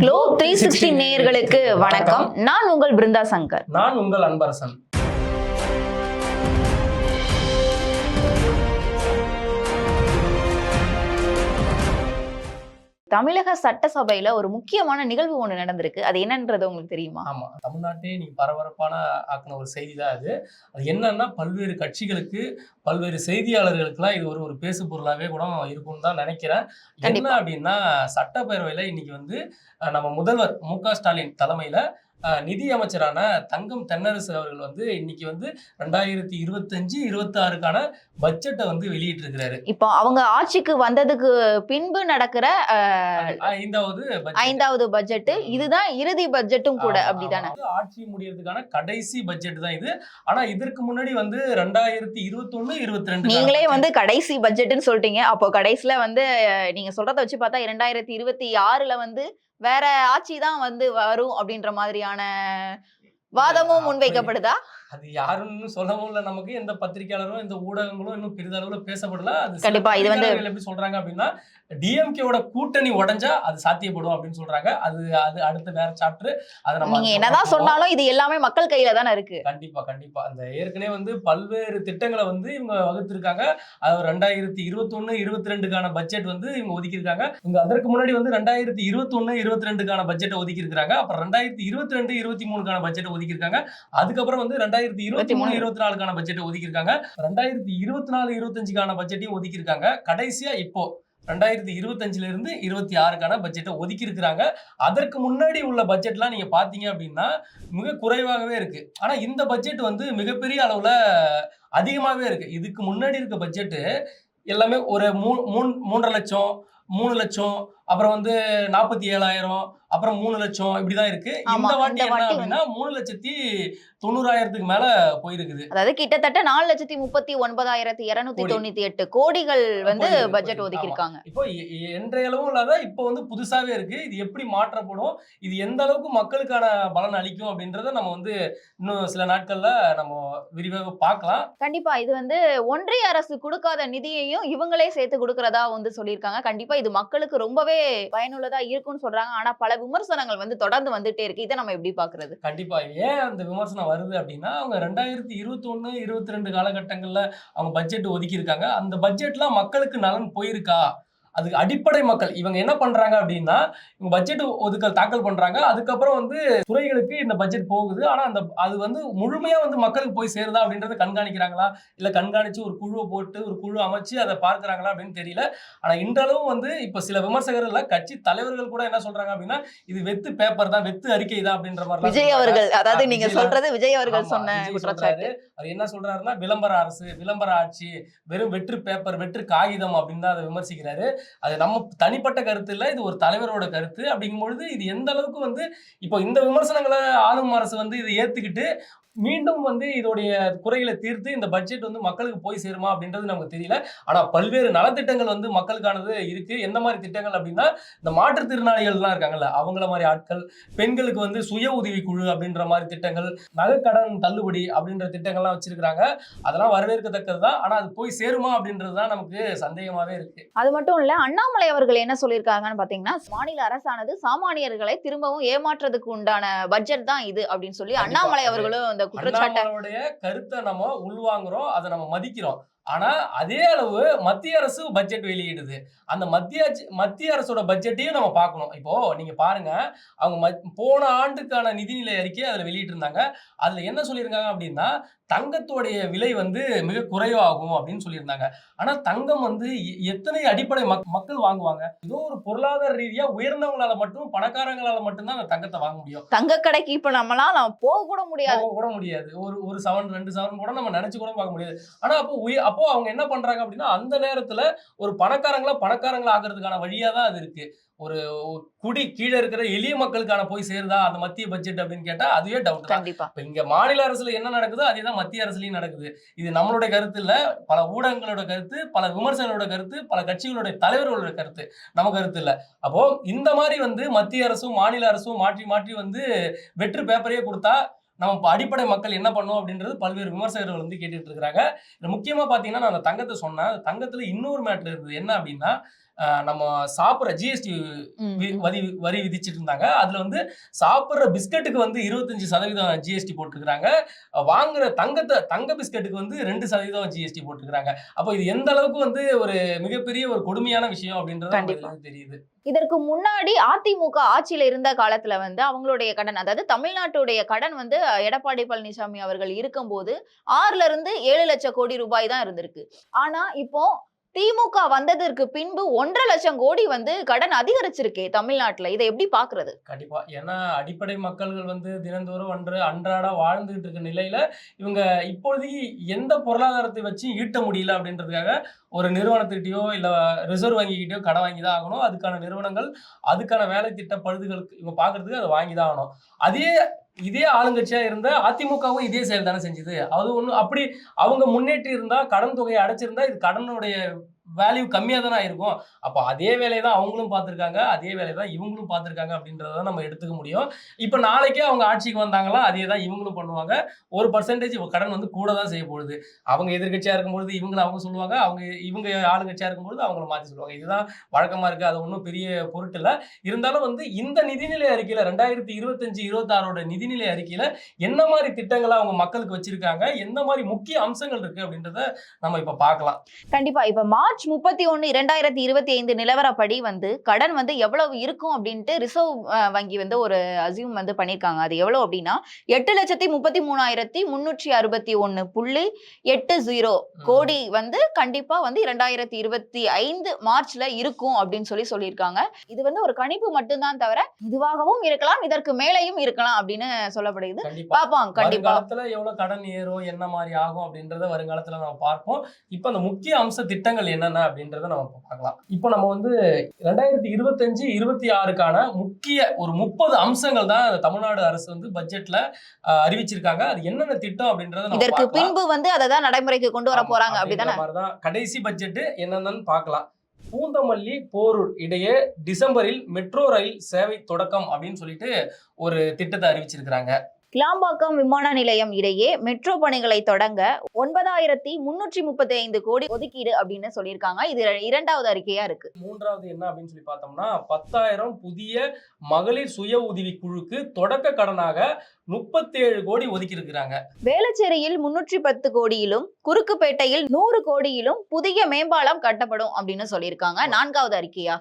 Glow three sixty நேயர்களுக்கு வணக்கம். நான் உங்கள் பிருந்தா சங்கர். நான் உங்கள் அன்பரசன். தமிழக சட்டசபையில ஒரு முக்கியமான நிகழ்வு ஒண்ணு நடந்திருக்கு. அது என்னன்றது உங்களுக்கு தெரியுமா? ஆமா. தமிழ்நாட்டே நீ பரபரப்பான ஆக்கின ஒரு செய்தி தான் அது. அது என்னன்னா பல்வேறு கட்சிகளுக்கு பல்வேறு செய்தியாளர்களுக்கெல்லாம் இது ஒரு ஒரு பேசு பொருளாவே கூட இருக்கும்னு தான் நினைக்கிறேன். என்ன. அப்படின்னா சட்டப்பேரவையில இன்னைக்கு வந்து நம்ம முதல்வர் மு ஸ்டாலின் தலைமையில நிதி அமைச்சரான தங்கம் தென்னரசு அவர்கள் வந்து இன்னைக்கு வந்து ரெண்டாயிரத்தி இருபத்தஞ்சு இருபத்தி ஆறுக்கான பட்ஜெட்டை வந்து வெளியிட்டிருக்கிறாரு. இப்போ அவங்க ஆட்சிக்கு வந்ததுக்கு பின்பு நடக்கிற ஐந்தாவது. ஐந்தாவது பட்ஜெட் இதுதான் இறுதி பட்ஜெட்டும் கூட அப்படிதானே? ஆட்சி முடியறதுக்கான கடைசி பட்ஜெட் தான் இது. ஆனா இதற்கு முன்னாடி வந்து ரெண்டாயிரத்தி இருபத்தி ஒண்ணு இருபத்தி ரெண்டு நீங்களே வந்து கடைசி பட்ஜெட்னு சொல்லிட்டீங்க. அப்போ கடைசியில வந்து நீங்க சொல்றத வச்சு பார்த்தா இரண்டாயிரத்தி இருபத்தி ஆறுல வந்து வேற ஆட்சி தான் வந்து வரும் அப்படின்ற மாதிரியான வாதமும் முன்வைக்கப்படுதா? அது யாருன்னு சொல்லவும் இல்ல நமக்கு எந்த பத்திரிகையாளரும் இந்த ஊடகங்களும் இன்னும் பெரிதளவுல பேசப்படல. அது கண்டிப்பா, இது வந்து- எப்படி சொல்றாங்க அப்படின்னா டிஎம்கேவோட கூட்டணி உடைஞ்சா அது சாத்தியப்படும் அப்படின்னு சொல்றாங்க. அது அது அடுத்த வேற சாப்டர் அதை நம்ம என்னதான். சொன்னாலும் இது எல்லாமே மக்கள் கையில தானே இருக்கு. கண்டிப்பா கண்டிப்பா. அந்த ஏற்கனவே வந்து பல்வேறு திட்டங்களை வந்து இவங்க வகுத்திருக்காங்க. அது ரெண்டாயிரத்தி இருபத்தி ஒண்ணு இருபத்தி ரெண்டுக்கான பட்ஜெட் வந்து இவங்க ஒதுக்கியிருக்காங்க. இவங்க அதற்கு முன்னாடி வந்து ரெண்டாயிரத்தி இருபத்தி ஒண்ணு இருபத்தி ரெண்டுக்கான பட்ஜெட்டை ஒதுக்கி இருக்காங்க அப்புறம் ரெண்டாயிரத்தி இருபத்தி ரெண்டு இருபத்தி மூணுக்கான பட்ஜெட்டை ஒதுக்கியிருக்காங்க. அதுக்கப்புறம் வந்து ரெண்டாயிரத்தி இருபத்தி மூணு. இருபத்தி நாலுக்கான பட்ஜெட்டை ஒதுக்கியிருக்காங்க. ரெண்டாயிரத்தி இருபத்தி நாலு இருபத்தஞ்சுக்கான பட்ஜெட்டையும் ஒதுக்கியிருக்காங்க. கடைசியா இப்போ ரெண்டாயிரத்தி இருபத்தஞ்சுல இருந்து இருபத்தி ஆறுக்கான பட்ஜெட்டை ஒதுக்கி இருக்கிறாங்க அதற்கு முன்னாடி உள்ள பட்ஜெட்லாம் நீங்க பாத்தீங்க அப்படின்னா மிக குறைவாகவே இருக்கு. ஆனா இந்த பட்ஜெட் வந்து மிகப்பெரிய அளவுல அதிகமாகவே இருக்கு. இதுக்கு முன்னாடி இருக்க பட்ஜெட்டு எல்லாமே ஒரு மூ மூன்றரை லட்சம் மூணு லட்சம் அப்புறம் வந்து நாற்பத்தி ஏழாயிரம் அப்புறம் மூணு லட்சம் இப்படிதான் இருக்கு. இந்த வாட்டி என்ன அப்படின்னா மூணு லட்சத்தி தொண்ணூறாயிரத்துக்கு மேல போயிருக்குது. அதாவது கிட்டத்தட்ட நாலு லட்சத்தி முப்பத்தி ஒன்பதாயிரத்தி இருநூத்தி. தொண்ணூத்தி எட்டு கோடிகள் வந்து பட்ஜெட் ஒதுக்கி இருக்காங்க இப்போ என்றைய அளவும் இல்லாத இப்போ வந்து புதுசாவே இருக்கு. இது எப்படி மாற்றப்படும்? இது எந்த அளவுக்கு மக்களுக்கான பலன் அளிக்கும் அப்படின்றத நம்ம வந்து இன்னும் சில நாட்கள்ல நம்ம விரிவாக பார்க்கலாம். கண்டிப்பா இது வந்து ஒன்றிய அரசு கொடுக்காத நிதியையும் இவங்களே சேர்த்து கொடுக்கறதா வந்து சொல்லியிருக்காங்க. கண்டிப்பா இது மக்களுக்கு ரொம்பவே பயனுள்ளதா இருக்கும்னு சொல்றாங்க. ஆனா பல விமர்சனங்கள் வந்து தொடர்ந்து வந்துட்டே இருக்கு. இதை நம்ம எப்படி பாக்குறது? கண்டிப்பா. ஏன் அந்த விமர்சனம் வருது அப்படின்னா அவங்க ரெண்டாயிரத்தி இருபத்தி ஒண்ணு இருபத்தி ரெண்டு காலகட்டங்கள்ல அவங்க பட்ஜெட் ஒதுக்கி இருக்காங்க அந்த பட்ஜெட்லாம் மக்களுக்கு நலன் போயிருக்கா? அதுக்கு அடிப்படை மக்கள். இவங்க என்ன பண்றாங்க அப்படின்னா இவங்க பட்ஜெட் ஒதுக்கல் தாக்கல் பண்றாங்க. அதுக்கப்புறம் வந்து துறைகளுக்கு இந்த பட்ஜெட் போகுது. ஆனா அந்த அது வந்து முழுமையா வந்து மக்களுக்கு போய் சேருதா அப்படின்றத கண்காணிக்கிறாங்களா? இல்ல கண்காணிச்சு ஒரு குழுவை போட்டு ஒரு குழு அமைச்சு அதை பார்க்கறாங்களா அப்படின்னு தெரியல. ஆனா இன்றளவும் வந்து இப்ப சில விமர்சகர்கள் கட்சி தலைவர்கள் கூட என்ன சொல்றாங்க அப்படின்னா இது வெத்து பேப்பர் தான் வெத்து அறிக்கை தான் அப்படின்ற மாதிரி விஜய் அவர்கள் அதாவது நீங்க சொல்றது விஜய் அவர்கள் சொன்ன. அவர் என்ன சொல்றாருன்னா விளம்பர அரசு விளம்பர ஆட்சி வெறும் வெற்று பேப்பர் வெற்று காகிதம் அப்படின்னு தான் அதை விமர்சிக்கிறாரு. அது நம்ம தனிப்பட்ட கருத்து இல்லை இது ஒரு தலைவரோட கருத்து. அப்படிங்கும் பொழுது இது எந்த அளவுக்கு வந்து இப்போ இந்த விமர்சனங்களை ஆளும் அரசு வந்து இதை ஏற்றுக்கிட்டு மீண்டும் வந்து இதோடைய குறைகளை தீர்த்து இந்த பட்ஜெட் வந்து மக்களுக்கு போய் சேருமா அப்படின்றது நமக்கு தெரியல. ஆனா பல்வேறு நலத்திட்டங்கள் வந்து மக்களுக்கானது இருக்கு. எந்த மாதிரி திட்டங்கள் அப்படின்னா இந்த மாற்றுத்திறனாளிகள்லாம் இருக்காங்கல்ல அவங்கள மாதிரி ஆட்கள் பெண்களுக்கு வந்து சுய உதவி குழு அப்படின்ற மாதிரி திட்டங்கள் நகைக்கடன் தள்ளுபடி அப்படின்ற திட்டங்கள்லாம் வச்சிருக்காங்க அதெல்லாம் வரவேற்கத்தக்கது தான் ஆனா அது போய் சேருமா அப்படின்றது தான் நமக்கு சந்தேகமாவே இருக்கு. அது மட்டும் இல்ல அண்ணாமலை அவர்கள் என்ன சொல்லியிருக்காங்கன்னு பாத்தீங்கன்னா மாநில அரசானது சாமானியர்களை திரும்பவும் ஏமாற்றுறதுக்கு உண்டான பட்ஜெட் தான் இது அப்படின்னு சொல்லி. அண்ணாமலை அவர்களும் அந்த குற்றச்சாட்டை கருத்தை நம்ம உள்வாங்குறோம் அதை நம்ம மதிக்கிறோம். ஆனா அதே அளவு மத்திய அரசு பட்ஜெட் வெளியிடுது. அந்த மத்திய மத்திய அரசோட பட்ஜெட்டையும் நம்ம பார்க்கணும். இப்போ நீங்க பாருங்க அவங்க போன ஆண்டுக்கான நிதிநிலை அறிக்கை அதுல வெளியிட்டு இருந்தாங்க அதுல என்ன சொல்லியிருக்காங்க அப்படின்னா தங்கத்தோடைய விலை வந்து மிக குறைவாகும் அப்படின்னு சொல்லியிருந்தாங்க. ஆனா தங்கம் வந்து எத்தனை அடிப்படை மக்- மக்கள் வாங்குவாங்க? ஏதோ ஒரு பொருளாதார ரீதியா உயர்ந்தவங்களால மட்டும் பணக்காரங்களால மட்டும்தான் அந்த தங்கத்தை வாங்க முடியும். தங்க கடைக்கு இப்ப நம்மளாம் நம்ம போக கூட முடியாது. போக கூட முடியாது. ஒரு ஒரு சவன் ரெண்டு சவன் கூட நம்ம நினைச்சு கூட பார்க்க முடியாது. ஆனா அப்போ அப்போ அவங்க என்ன பண்றாங்க அப்படின்னா அந்த நேரத்துல ஒரு பணக்காரங்களா பணக்காரங்களா ஆக்குறதுக்கான வழியா தான் அது இருக்கு. ஒரு குடி கீழே இருக்கிற எளிய மக்களுக்கான போய் சேருதா? அந்த மத்திய பட்ஜெட் அப்படின்னு கேட்டா அதுவே டவுட் தான். இப்ப இங்க மாநில அரசுல என்ன நடக்குதோ அதே தான் மத்திய அரசுலயும் நடக்குது. இது நம்மளுடைய கருத்து இல்ல. பல ஊடகங்களோட கருத்து பல விமர்சகர்களோட கருத்து பல கட்சிகளோட தலைவர்களோட கருத்து. நம்ம கருத்து இல்ல. அப்போ இந்த மாதிரி வந்து மத்திய அரசும் மாநில அரசும் மாற்றி மாற்றி வந்து வெற்று பேப்பரையே கொடுத்தா நம்ம இப்போ அடிப்படை மக்கள் என்ன பண்ணும் அப்படின்றது பல்வேறு விமர்சகர்கள் வந்து கேட்டுட்டு இருக்கிறாங்க. முக்கியமாக முக்கியமா பாத்தீங்கன்னா நான் அந்த தங்கத்தை சொன்னேன். அந்த தங்கத்துல இன்னொரு மேட்ரு இருந்தது. என்ன அப்படின்னா நம்ம சாப்பிட்ற ஜிஎஸ்டி. வரி வரி விதிச்சிட்டு இருந்தாங்க அதுல வந்து சாப்பிட்ற பிஸ்கட்டுக்கு வந்து இருபத்தஞ்சு சதவீதம் ஜிஎஸ்டி போட்டிருக்கிறாங்க. வாங்குற தங்கத்தை தங்க பிஸ்கட்டுக்கு வந்து ரெண்டு சதவீதம் ஜிஎஸ்டி போட்டிருக்கிறாங்க. அப்போ இது எந்த அளவுக்கு வந்து ஒரு மிகப்பெரிய ஒரு கொடுமையான விஷயம் அப்படின்றது தெரியுது. இதற்கு முன்னாடி அதிமுக ஆட்சியில இருந்த காலத்துல வந்து அவங்களுடைய கடன் அதாவது தமிழ்நாட்டுடைய கடன் வந்து எடப்பாடி பழனிசாமி அவர்கள் இருக்கும்போது ஆறுல இருந்து ஏழு லட்சம் கோடி ரூபாய் தான் இருந்திருக்கு. ஆனா இப்போ திமுக வந்ததற்கு பின்பு ஒன்றரை லட்சம் கோடி வந்து கடன் அதிகரிச்சிருக்கே தமிழ்நாட்டுல. இதை எப்படி பாக்குறது? கண்டிப்பா. ஏன்னா அடிப்படை மக்கள்கள் வந்து தினந்தோறும் அன்று அன்றாட வாழ்ந்துகிட்டு இருக்க நிலையில இவங்க இப்பொழுதைக்கு எந்த பொருளாதாரத்தை வச்சு ஈட்ட முடியல அப்படின்றதுக்காக ஒரு நிறுவனத்துக்கிட்டயோ இல்ல ரிசர்வ் வங்கிக்கிட்டயோ கடன் வாங்கி தான் ஆகணும். அதுக்கான நிறுவனங்கள் அதுக்கான வேலை திட்ட பழுதுகளுக்கு இவங்க பாக்குறதுக்கு அதை வாங்கி தான் ஆகணும். அதே இதே ஆளுங்கட்சியா இருந்த அதிமுகவும் இதே செயல் தானே செஞ்சுது? அது ஒண்ணு அப்படி அவங்க முன்னேற்றி இருந்தா கடன் தொகையை அடைச்சிருந்தா இது கடனுடைய வேல்யூ கம்மியாக தானே இருக்கும் அப்போ அதே வேலையை தான் அவங்களும் பார்த்துருக்காங்க. அதே வேலையை தான் இவங்களும் பார்த்துருக்காங்க அப்படின்றத நம்ம எடுத்துக்க முடியும். இப்போ நாளைக்கே அவங்க ஆட்சிக்கு வந்தாங்களா அதே தான் இவங்களும் பண்ணுவாங்க. ஒரு பர்சன்டேஜ் கடன் வந்து கூட தான் செய்ய போகுது. அவங்க எதிர்கட்சியாக இருக்கும்பொழுது இவங்களை அவங்க சொல்லுவாங்க. அவங்க இவங்க ஆளுங்கட்சியாக இருக்கும்பொழுது அவங்கள மாற்றி சொல்லுவாங்க. இதுதான் வழக்கமா இருக்குது அது ஒன்றும் பெரிய பொருட்டு இல்லை. இருந்தாலும் வந்து இந்த நிதிநிலை அறிக்கையில ரெண்டாயிரத்தி இருபத்தஞ்சு இருபத்தாறோட நிதிநிலை அறிக்கையில என்ன மாதிரி திட்டங்களை அவங்க மக்களுக்கு வச்சிருக்காங்க? என்ன மாதிரி முக்கிய அம்சங்கள் இருக்கு அப்படின்றத நம்ம இப்ப பார்க்கலாம். கண்டிப்பா. இப்போ மார்ச் முப்பத்தி ஒண்ணு இரண்டாயிரத்தி இருபத்தி ஐந்து நிலவரப்படி வந்து கடன் வந்து எவ்வளவு இருக்கும் அப்படின்ட்டு ரிசர்வ் வங்கி வந்து ஒரு அசியூம் வந்து பண்ணிருக்காங்க. அது எவ்வளவு அப்படின்னா எட்டு லட்சத்தி முப்பத்தி மூணாயிரத்தி முன்னூற்றி அறுபத்தி ஒண்ணு புள்ளி எட்டு ஜீரோ கோடி வந்து கண்டிப்பா வந்து இரண்டாயிரத்தி இருபத்தி ஐந்து மார்ச்ல இருக்கும் அப்படின்னு சொல்லி சொல்லியிருக்காங்க. இது வந்து ஒரு கணிப்பு மட்டும்தான் தவிர இதுவாகவும் இருக்கலாம் இதற்கு மேலேயும் இருக்கலாம் அப்படின்னு சொல்லப்படுகிறது. கண்டிப்பா. பாப்போம் கண்டிப்பா. வருங்காலத்துல எவ்வளவு கடன் ஏறும் என்ன மாதிரி ஆகும் அப்படின்றத வருங்காலத்துல நம்ம பார்ப்போம். இப்போ அந்த முக்கிய அம்ச திட்டங்கள் என்னென்ன அப்படின்றத நம்ம இப்ப பார்க்கலாம். இப்போ நம்ம வந்து ரெண்டாயிரத்தி இருபத்தஞ்சு இருபத்தி ஆறுக்கான முக்கிய ஒரு முப்பது அம்சங்கள் தான் தமிழ்நாடு அரசு வந்து பட்ஜெட்ல அறிவிச்சிருக்காங்க. அது என்னென்ன திட்டம் அப்படின்றத இதற்கு. பின்பு வந்து அதை தான் நடைமுறைக்கு கொண்டு வர போறாங்க. அப்படிதானே? மாதிரிதான் கடைசி பட்ஜெட் என்னென்னு பார்க்கலாம். பூந்தமல்லி போரூர் இடையே டிசம்பரில் மெட்ரோ ரயில் சேவை தொடக்கம் அப்படின்னு சொல்லிட்டு ஒரு திட்டத்தை அறிவிச்சிருக்கிறாங்க. கிளாம்பாக்கம் விமான நிலையம் இடையே மெட்ரோ பணிகளை தொடங்க ஒன்பதாயிரத்தி முன்னூற்றி முப்பத்தி ஐந்து கோடி ஒதுக்கீடு அப்படின்னு சொல்லியிருக்காங்க. இது இரண்டாவது அறிக்கையா இருக்கு. மூன்றாவது என்ன அப்படின்னு சொல்லி பார்த்தோம்னா பத்தாயிரம் புதிய மகளிர் சுய உதவி குழுக்கு தொடக்க கடனாக முப்பத்தேழு கோடி ஒதுக்கி இருக்கிறாங்க வேளச்சேரியில் முன்னூற்றி பத்து கோடியிலும் குறுக்குப்பேட்டையில் நூறு கோடியிலும் புதிய மேம்பாலம் கட்டப்படும் அப்படின்னு சொல்லியிருக்காங்க. நான்காவது அறிக்கையா?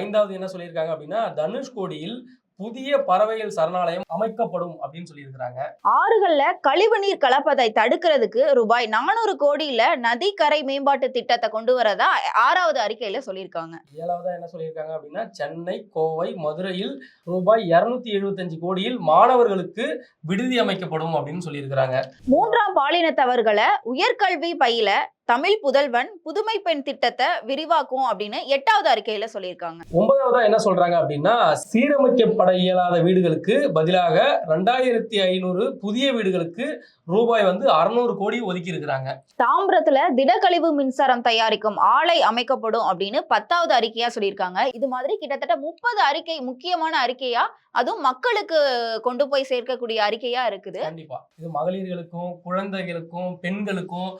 ஐந்தாவது என்ன சொல்லியிருக்காங்க அப்படின்னா தனுஷ்கோடியில் புதிய பறவைகள் சரணாலயம் அமைக்கப்படும் அப்படின்னு சொல்லியிருக்கிறாங்க. ஆறுகள்ல கழிவுநீர் கலப்பதை தடுக்கிறதுக்கு ரூபாய் நானூறு கோடியில நதிக்கரை மேம்பாட்டு திட்டத்தை கொண்டு வரதா ஆறாவது அறிக்கையில சொல்லியிருக்காங்க. ஏழாவதா என்ன சொல்லியிருக்காங்க அப்படின்னா சென்னை கோவை மதுரையில் ரூபாய் இருநூத்தி எழுபத்தஞ்சு கோடியில் மாணவர்களுக்கு விடுதி அமைக்கப்படும் அப்படின்னு சொல்லியிருக்கிறாங்க. மூன்றாம் பாலினத்தவர்களை உயர்கல்வி பயில தமிழ் புதல்வன் புதுமை பெண் திட்டத்தை விரிவாக்கும் அப்படின்னு எட்டாவது அறிக்கையில சொல்லியிருக்காங்க. ஒன்பதாவதா என்ன சொல்றாங்க அப்படின்னா சீரமைக்கப்பட இயலாத வீடுகளுக்கு பதிலாக ரெண்டாயிரத்தி ஐநூறு புதிய வீடுகளுக்கு ரூபாய் வந்து அறுநூறு கோடி ஒதுக்கி இருக்கிறாங்க தாம்பரத்துல திடக்கழிவு மின்சாரம் தயாரிக்கும் ஆலை அமைக்கப்படும் அப்படின்னு பத்தாவது அறிக்கையா சொல்லியிருக்காங்க. இது மாதிரி கிட்டத்தட்ட முப்பது அறிக்கை முக்கியமான அறிக்கையா அதுவும் மக்களுக்கு கொண்டு போய் சேர்க்கக்கூடிய அறிக்கையா இருக்குது. கண்டிப்பா. இது மகளிர்களுக்கும் குழந்தைகளுக்கும் பெண்களுக்கும்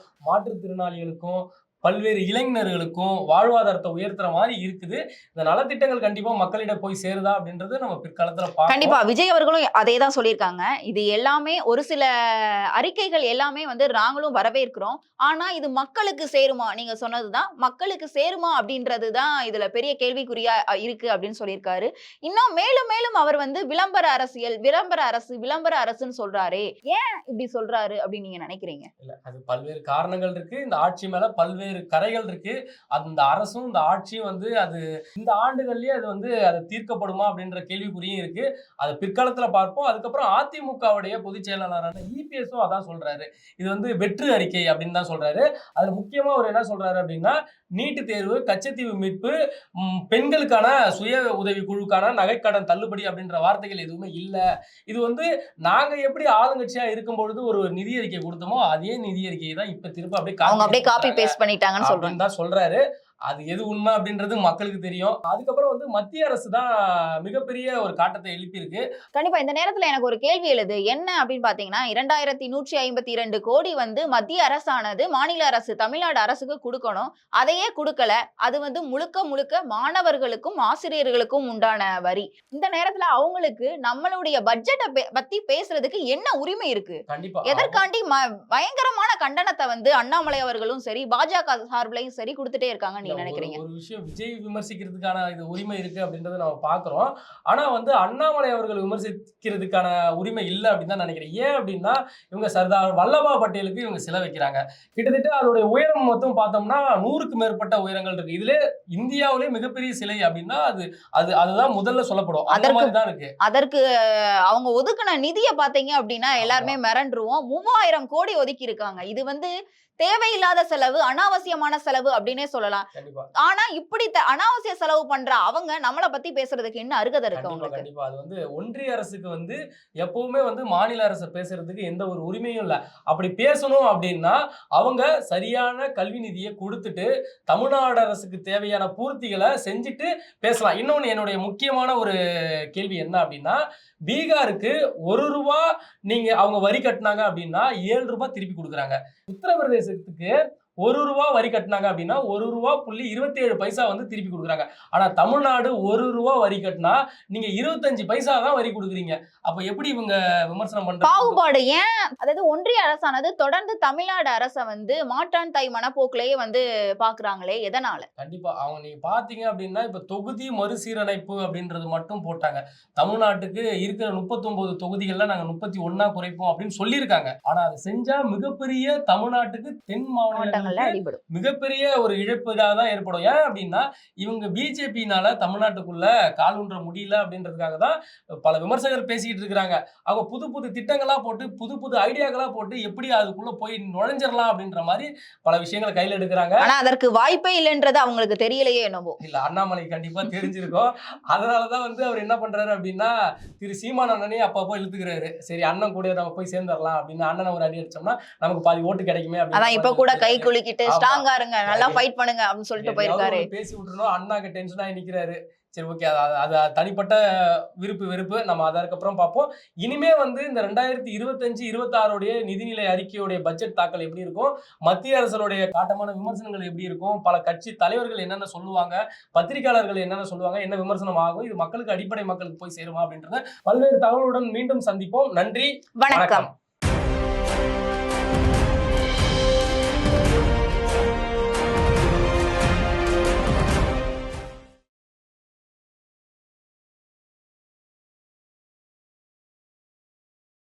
மாற்றுத்திறனாளிகளுக்கும் பல்வேறு இளைஞர்களுக்கும் வாழ்வாதாரத்தை உயர்த்துற மாதிரி இருக்குது. இந்த நலத்திட்டங்கள் கண்டிப்பா மக்களிடம் போய் சேருதா அப்படின்றது நம்ம பிற்காலத்துல கண்டிப்பா. விஜய் அவர்களும் அதே தான் சொல்லியிருக்காங்க. இது எல்லாமே ஒரு சில அறிக்கைகள் எல்லாமே வந்து நாங்களும் வரவேற்கிறோம். ஆனா இது மக்களுக்கு சேருமா? நீங்க சொன்னதுதான். மக்களுக்கு சேருமா அப்படின்றது தான் இதுல பெரிய கேள்விக்குறியா இருக்கு அப்படின்னு சொல்லியிருக்காரு. இன்னும் மேலும் மேலும் அவர் வந்து விளம்பர அரசியல் விளம்பர அரசு விளம்பர அரசுன்னு சொல்றாரே. ஏன் இப்படி சொல்றாரு அப்படின்னு நீங்க நினைக்கிறீங்க? இல்ல அது பல்வேறு காரணங்கள் இருக்கு. இந்த ஆட்சி மேல பல்வேறு கரைகள் இருக்கு. அந்த அரசும் இந்த ஆட்சியும் வந்து அது இந்த ஆண்டுகள்லயே அது வந்து அது தீர்க்கப்படுமா அப்படின்ற கேள்விக்குறியும் இருக்கு. அது பிற்காலத்துல பார்ப்போம். அதுக்கப்புறம் அதிமுகவுடைய பொதுச் செயலாளரான இபிஎஸும் அதான் சொல்றாரு. இது வந்து வெற்று அறிக்கை அப்படின்னு தான் சொல்றாரு. அதுல முக்கியமா அவர் என்ன சொல்றாரு அப்படின்னா நீட்டு தேர்வு கச்சத்தீவு மீட்பு பெண்களுக்கான சுய உதவி குழுக்கான நகைக்கடன் தள்ளுபடி அப்படின்ற வார்த்தைகள் எதுவுமே இல்ல. இது வந்து நாங்க எப்படி ஆளுங்கட்சியா இருக்கும் பொழுது ஒரு நிதி அறிக்கை கொடுத்தோமோ அதே நிதி அறிக்கையை தான் இப்ப திரும்ப அப்படியே காப்பி பேஸ்ட் பண்ணிட்டாங்கன்னு சொல்றாங்க. தான் சொல்றாரு. அது எது உண்மை அப்படின்றது மக்களுக்கு தெரியும். அதுக்கப்புறம் வந்து மத்திய அரசு தான் மிகப்பெரிய ஒரு காட்டத்தை எழுப்பியிருக்கு. கண்டிப்பா இந்த நேரத்துல எனக்கு ஒரு கேள்வி எழுது. என்ன அப்படின்னு பாத்தீங்கன்னா இரண்டாயிரத்தி நூற்றி ஐம்பத்தி இரண்டு கோடி வந்து மத்திய அரசானது மாநில அரசு தமிழ்நாடு அரசுக்கு கொடுக்கணும். அதையே கொடுக்கல. அது வந்து முழுக்க முழுக்க மாணவர்களுக்கும் ஆசிரியர்களுக்கும் உண்டான வரி. இந்த நேரத்துல அவங்களுக்கு நம்மளுடைய பட்ஜெட்டை பத்தி பேசுறதுக்கு என்ன உரிமை இருக்கு? கண்டிப்பா. எதற்காண்டி பயங்கரமான கண்டனத்தை வந்து அண்ணாமலை அவர்களும் சரி பாஜக சார்பிலையும் சரி கொடுத்துட்டே இருக்காங்க நீங்க. ஒரு- நினைக்கிறீங்க? ஒரு விஷயம் விஜய் விமர்சிக்கிறதுக்கான இது உரிமை இருக்கு அப்படின்றத நம்ம பாக்குறோம். ஆனா வந்து அண்ணாமலை அவர்கள் விமர்சிக்கிறதுக்கான உரிமை இல்லை அப்படின்னு தான் நினைக்கிறேன். ஏன் அப்படின்னா இவங்க சர்தார் வல்லபா பட்டேலுக்கு இவங்க சிலை வைக்கிறாங்க கிட்டத்தட்ட அதோடைய உயரம் மொத்தம் பார்த்தோம்னா நூறுக்கு மேற்பட்ட உயரங்கள் இருக்கு. இதுல இந்தியாவிலே மிகப்பெரிய சிலை அப்படின்னா அது அது அதுதான் முதல்ல சொல்லப்படும். அந்த மாதிரி தான் இருக்கு. அதற்கு அவங்க ஒதுக்குன நிதியை பாத்தீங்க அப்படின்னா எல்லாருமே மிரண்டுருவோம். மூவாயிரம் கோடி ஒதுக்கி இருக்காங்க இது வந்து தேவையில்லாத செலவு அனாவசியமான செலவு அப்படின்னே சொல்லலாம். ஆனா இப்படி அனாவசிய செலவு பண்ற அவங்க நம்மள பத்தி பேசுறதுக்கு என்ன அருகதை இருக்கு கண்டிப்பா அவங்களுக்கு? கண்டிப்பா. அது வந்து ஒன்றிய அரசுக்கு வந்து எப்பவுமே வந்து மாநில அரசு பேசுறதுக்கு எந்த ஒரு உரிமையும் இல்லை. அப்படி பேசணும் அப்படின்னா அவங்க சரியான கல்வி நிதியை கொடுத்துட்டு தமிழ்நாடு அரசுக்கு தேவையான பூர்த்திகளை செஞ்சுட்டு பேசலாம். இன்னொன்று என்னுடைய முக்கியமான ஒரு கேள்வி என்ன அப்படின்னா பீகாருக்கு ஒரு ரூபா நீங்க அவங்க வரி கட்டினாங்க அப்படின்னா ஏழு ரூபாய் திருப்பி கொடுக்குறாங்க. உத்தரப்பிரதேசத்துக்கு ஒரு ரூபா வரி கட்டினாங்க அப்படின்னா ஒரு ரூபா புள்ளி இருபத்தி ஏழு பைசா வந்து திருப்பி கொடுக்குறாங்க. ஆனா தமிழ்நாடு ஒரு ரூபா வரி கட்டினா நீங்க இருபத்தஞ்சு பைசா தான் வரி கொடுக்குறீங்க. அப்ப எப்படி இவங்க விமர்சனம் பண்றாங்க பாகுபாடு ஏன்? அதாவது ஒன்றிய அரசானது தொடர்ந்து தமிழ்நாடு அரசை வந்து மாற்றான் தாய் மனப்போக்கிலேயே வந்து பாக்குறாங்களே எதனால? கண்டிப்பா. அவங்க நீங்க பாத்தீங்க அப்படின்னா இப்ப தொகுதி மறுசீரமைப்பு அப்படின்றது மட்டும் போட்டாங்க. தமிழ்நாட்டுக்கு இருக்கிற 39 தொகுதிகள்ல நாங்க முப்பத்தி ஒன்னா குறைப்போம் அப்படின்னு சொல்லியிருக்காங்க. ஆனா அதை செஞ்சா மிகப்பெரிய தமிழ்நாட்டுக்கு தென் மாவட்டங்கள்ல மாவட்டங்களுக்கு அடிபடும். மிகப்பெரிய ஒரு இழப்பீடாக தான் ஏற்படும். ஏன் அப்படின்னா இவங்க பிஜேபினால தமிழ்நாட்டுக்குள்ள கால் ஊன்ற முடியல அப்படின்றதுக்காக தான் பல விமர்சகர் பேசிக்கிட்டு இருக்கிறாங்க. அவங்க புது புது திட்டங்களா போட்டு புது புது ஐடியாக்களா போட்டு எப்படி அதுக்குள்ள போய் நுழைஞ்சிடலாம் அப்படின்ற மாதிரி பல விஷயங்களை கையில எடுக்கிறாங்க. ஆனா அதற்கு வாய்ப்பே இல்லைன்றது அவங்களுக்கு தெரியலையே என்னவோ. இல்ல அண்ணாமலை கண்டிப்பா தெரிஞ்சிருக்கும். அதனாலதான் வந்து அவர் என்ன பண்றாரு அப்படின்னா திரு சீமான் அண்ணனே அப்பப்போ இழுத்துக்கிறாரு. சரி அண்ணன் கூட நம்ம போய் சேர்ந்துடலாம் அப்படின்னு அண்ணனை ஒரு அடி அடிச்சோம்னா நமக்கு பாதி ஓட்டு கிடைக்குமே அப்படின்னு இப்ப கூட கை குலுக்கிட்டு ஆமா. ஸ்ட்ராங்கா இருங்க நல்லா ஃபைட் பண்ணுங்க அப்படின்னு சொல்லிட்டு போயிருக்காரு. பேசி விட்டுறணும். அண்ணாக்கு டென்ஷன் ஆகி நிக்கிறாரு. சரி ஓகே அது அது தனிப்பட்ட விருப்பு வெறுப்பு. நம்ம அதற்கப்புறம் பார்ப்போம். இனிமே வந்து இந்த ரெண்டாயிரத்தி இருபத்தஞ்சு இருபத்தாறுடைய நிதிநிலை அறிக்கையுடைய பட்ஜெட் தாக்கல் எப்படி இருக்கும்? மத்திய அரசனுடைய காட்டமான விமர்சனங்கள் எப்படி இருக்கும்? பல கட்சி தலைவர்கள் என்னென்ன சொல்லுவாங்க? பத்திரிகையாளர்கள் என்னென்ன சொல்லுவாங்க? என்ன விமர்சனம் ஆகும்? இது மக்களுக்கு அடிப்படை மக்களுக்கு போய் சேருமா அப்படின்றத பல்வேறு தகவலுடன் மீண்டும் சந்திப்போம். நன்றி. வணக்கம்.